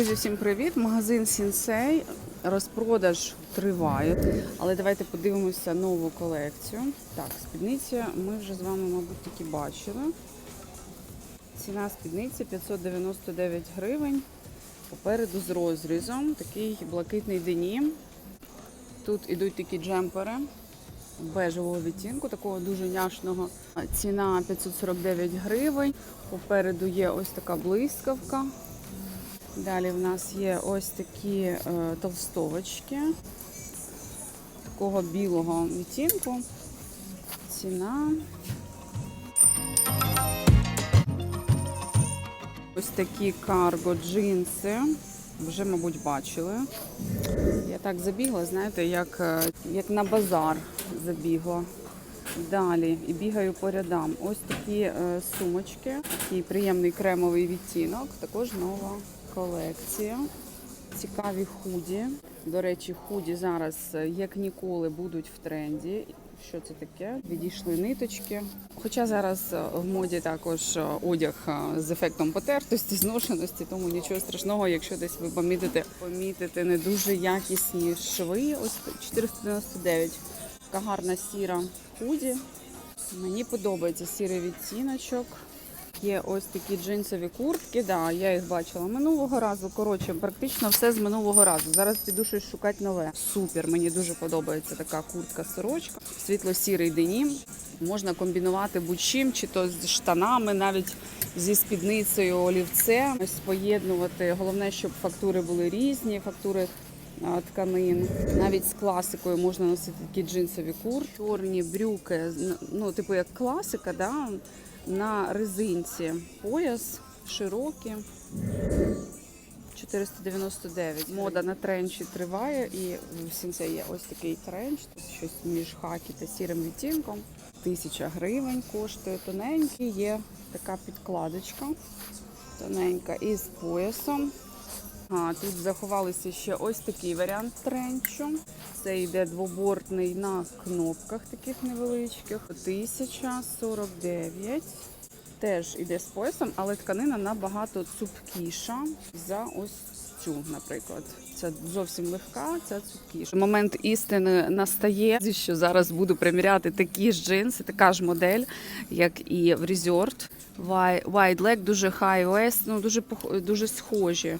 Друзі, всім привіт! Магазин Сінсей. Розпродаж триває. Але давайте подивимося нову колекцію. Так, спідниця ми вже з вами, мабуть, таки бачили. Ціна спідниці 599 гривень. Попереду з розрізом. Такий блакитний денім. Тут ідуть такі джемпери бежевого відтінку, такого дуже няшного. Ціна 549 гривень. Попереду є ось така блискавка. Далі в нас є ось такі е, толстовочки такого білого відтінку. Ціна. Ось такі карго джинси. Вже, мабуть, бачили. Я так забігла, знаєте, як, е, як на базар забігла. Далі і бігаю по рядам. Ось такі е, сумочки, такий приємний кремовий відтінок, також нова колекція. Цікаві худі. До речі, худі зараз е, як ніколи будуть в тренді. Що це таке? Відійшли ниточки. Хоча зараз е, в моді також е, одяг з ефектом потертості, зношеності, тому нічого страшного, якщо десь ви помітите, помітите не дуже якісні шви. Ось 499. Така гарна сіра худі. Мені подобається сірий відтіночок. Є ось такі джинсові куртки. Да, я їх бачила минулого разу. Коротше, практично все з минулого разу. Зараз піду щось шукати нове. Супер, мені дуже подобається така куртка-сорочка. Світло-сірий денім. Можна комбінувати будь-чим, чи то з штанами, навіть зі спідницею олівцем. Ось поєднувати. Головне, щоб фактури були різні, фактури тканин. Навіть з класикою можна носити такі джинсові куртки, чорні брюки, ну, типу як класика, да? на резинці. Пояс широкий. 499. Мода на тренчі триває, і в сінце є ось такий тренч, щось між хакі та сірим відтінком. Тисяча гривень коштує тоненький, є така підкладочка тоненька із поясом. А, тут заховалися ще ось такий варіант тренчу. Це йде двобортний на кнопках таких невеличких. 1049. Теж йде з поясом, але тканина набагато цупкіша за ось цю, наприклад. Це зовсім легка, ця цупкіша. Момент істини настає, що зараз буду приміряти такі ж джинси, така ж модель, як і в Resort. Wide leg, дуже high waist, ну дуже дуже схожі.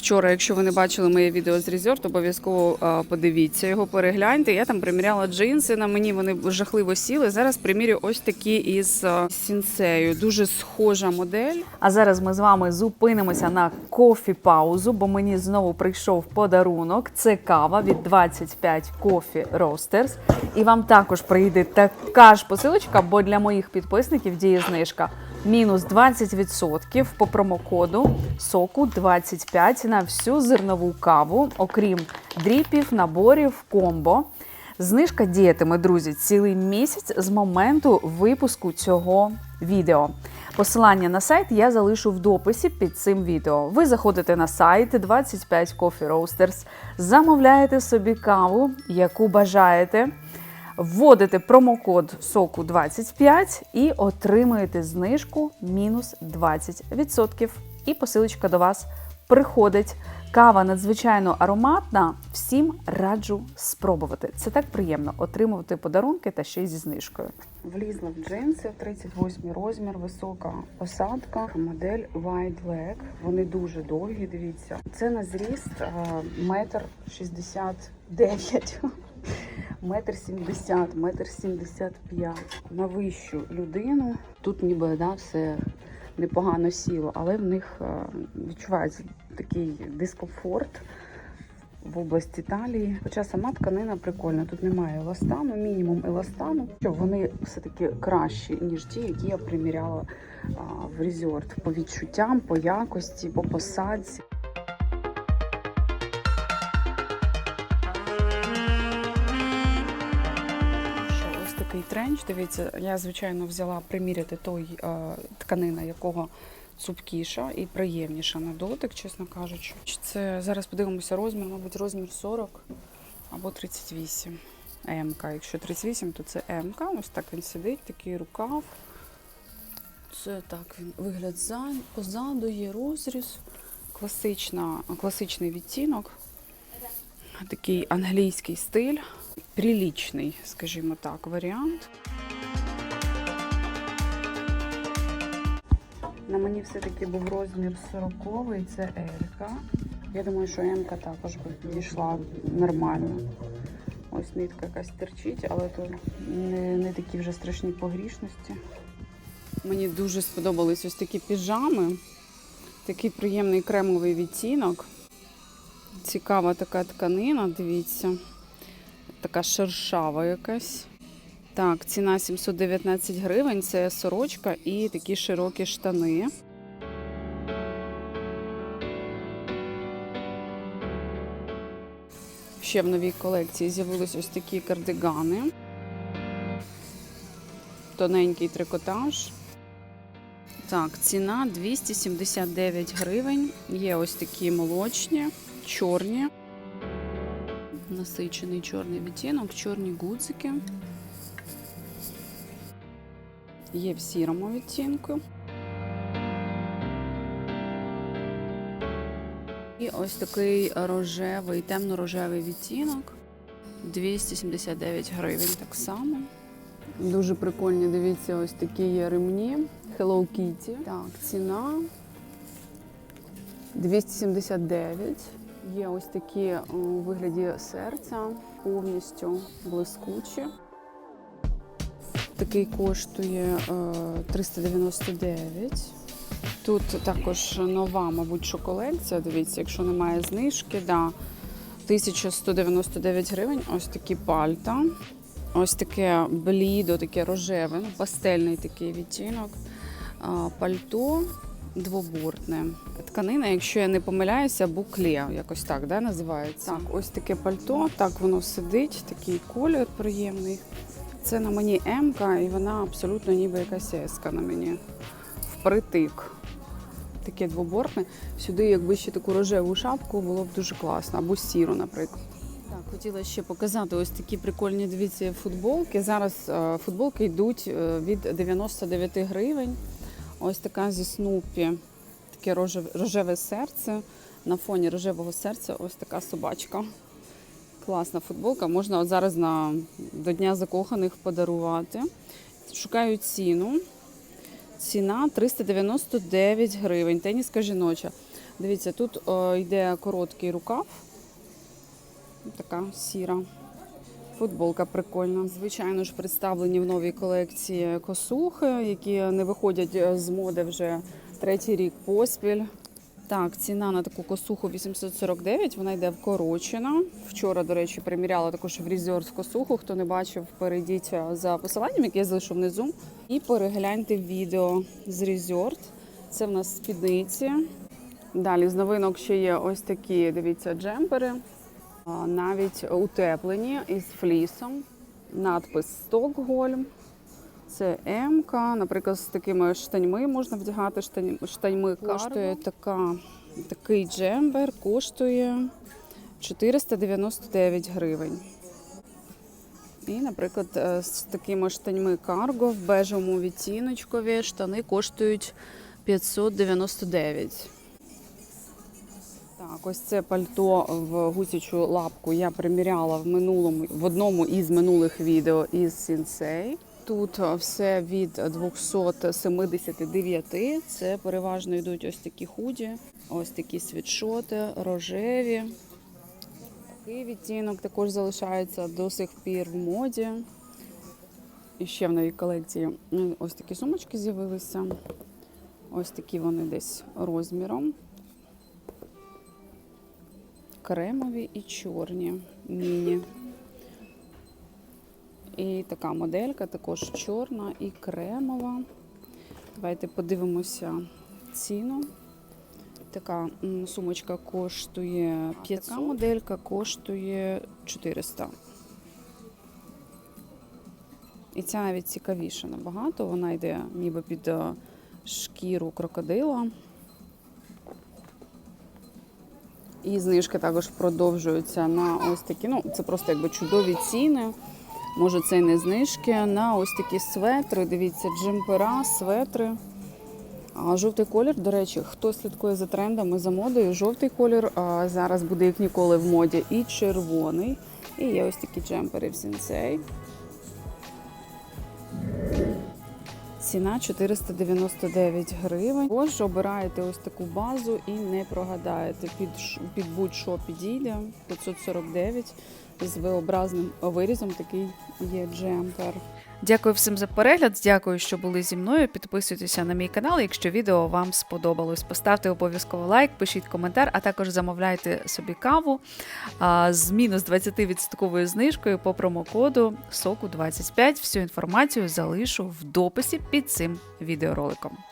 Вчора, якщо ви не бачили моє відео з Resort, обов'язково подивіться його, перегляньте. Я там приміряла джинси на мені, вони жахливо сіли. Зараз примірю ось такі із сінцею. Дуже схожа модель. А зараз ми з вами зупинимося на кофі паузу, бо мені знову прийшов подарунок. Це кава від 25 Coffee Roasters. І вам також прийде така ж посилочка, бо для моїх підписників діє знижка. Мінус 20% по промокоду соку 25 на всю зернову каву, окрім дріпів, наборів, комбо. Знижка діятиме, друзі, цілий місяць з моменту випуску цього відео. Посилання на сайт я залишу в дописі під цим відео. Ви заходите на сайт 25 Coffee Roasters, замовляєте собі каву, яку бажаєте. Вводите промокод соку 25 і отримуєте знижку мінус 20%. І посилочка до вас приходить. Кава надзвичайно ароматна. Всім раджу спробувати. Це так приємно отримувати подарунки та ще й зі знижкою. Влізла в джинси, 38 розмір, висока посадка, модель Wide Leg. Вони дуже довгі, дивіться. Це на зріст е, метр шістдесят дев'ять. Метр сімдесят, метр сімдесят п'ять. На вищу людину. Тут ніби да, все непогано сіло, але в них е, відчувається такий дискомфорт в області талії. Хоча сама тканина прикольна, тут немає еластану, мінімум еластану. Що вони все-таки кращі, ніж ті, які я приміряла в резорт. По відчуттям, по якості, по посадці. Такий тренч. Дивіться, я звичайно взяла приміряти той е, тканина, якого цупкіша і приємніша на дотик, чесно кажучи. Це зараз подивимося розмір, мабуть, розмір 40 або 38. МК. Якщо 38, то це МК. Ось так він сидить, такий рукав. Це так він вигляд за, позаду є розріз. класична, класичний відтінок, такий англійський стиль, прилічний, скажімо так, варіант. На мені все-таки був розмір 40 це Елька. Я думаю, що М-ка також би підійшла нормально. Ось нитка якась терчить, але то не, не такі вже страшні погрішності. Мені дуже сподобались ось такі піжами. Такий приємний кремовий відтінок. Цікава така тканина, дивіться. Така шершава якась. Так, ціна 719 гривень. Це сорочка і такі широкі штани. Ще в новій колекції з'явились ось такі кардигани. Тоненький трикотаж. Так, ціна 279 гривень. Є ось такі молочні, чорні. Насичений чорний відтінок, чорні гудзики. Є в сірому відтінку. І ось такий рожевий, темно-рожевий відтінок. 279 гривень так само. Дуже прикольні, дивіться, ось такі є ремні. Hello Kitty. Так, ціна 279. Є ось такі у вигляді серця, повністю блискучі. Такий коштує е, 399. Тут також нова, мабуть, що колекція. Дивіться, якщо немає знижки, да, 1199 гривень. Ось такі пальта. Ось таке блідо, таке рожеве, ну, пастельний такий відтінок. Пальто двобортне. Тканина, якщо я не помиляюся, букле, якось так да, називається. Так, ось таке пальто, так воно сидить, такий колір приємний. Це на мені М, і вона абсолютно ніби якась еска на мені. Впритик. Таке двобортне. Сюди, якби ще таку рожеву шапку, було б дуже класно. Або сіру, наприклад. Так, хотіла ще показати ось такі прикольні дивіться футболки. Зараз е, футболки йдуть е, від 99 гривень. Ось така зі Снупі, таке рожеве, серце. На фоні рожевого серця ось така собачка. Класна футболка. Можна от зараз на, до Дня закоханих подарувати. Шукаю ціну. Ціна 399 гривень. Теніска жіноча. Дивіться, тут о, йде короткий рукав. Така сіра. Футболка прикольна. Звичайно ж, представлені в новій колекції косухи, які не виходять е, з моди вже третій рік поспіль. Так, ціна на таку косуху 849, вона йде вкорочена. Вчора, до речі, приміряла також в Resort косуху. Хто не бачив, перейдіть за посиланням, яке я залишу внизу. І перегляньте відео з Resort. Це в нас спідниці. Далі з новинок ще є ось такі, дивіться, джемпери. Навіть утеплені із флісом. Надпис Стокгольм. Це М. Наприклад, з такими штаньми можна вдягати штань, штаньми. Коштує така, такий джембер, коштує 499 гривень. І, наприклад, е, з такими штаньми карго в бежевому відтіночкові штани коштують 599. Так, ось це пальто в гусячу лапку я приміряла в минулому в одному із минулих відео із Сінсей. Тут все від 279. Це переважно йдуть ось такі худі, ось такі світшоти, рожеві. Такий відтінок також залишається до сих пір в моді. І ще в новій колекції ось такі сумочки з'явилися. Ось такі вони десь розміром. Кремові і чорні міні. І така моделька також чорна і кремова. Давайте подивимося ціну. Така сумочка коштує 500. Така моделька коштує 400. І ця навіть цікавіша набагато. Вона йде ніби під е, шкіру крокодила. І знижки також продовжуються на ось такі. Ну, це просто якби чудові ціни. Може, це і не знижки. На ось такі светри. Дивіться, джемпера, светри. А жовтий колір, до речі, хто слідкує за трендами, за модою, жовтий колір а, зараз буде як ніколи в моді, і червоний. І є ось такі джемпери в сенсей. Ціна 499 гривень. Ось обираєте ось таку базу і не прогадаєте. Під, під будь-що підійде 549 з V-образним вирізом. Такий є джемпер. Дякую всім за перегляд. Дякую, що були зі мною. Підписуйтеся на мій канал, якщо відео вам сподобалось. Поставте обов'язково лайк, пишіть коментар, а також замовляйте собі каву з мінус 20% знижкою по промокоду соку 25 Всю інформацію залишу в дописі під цим відеороликом.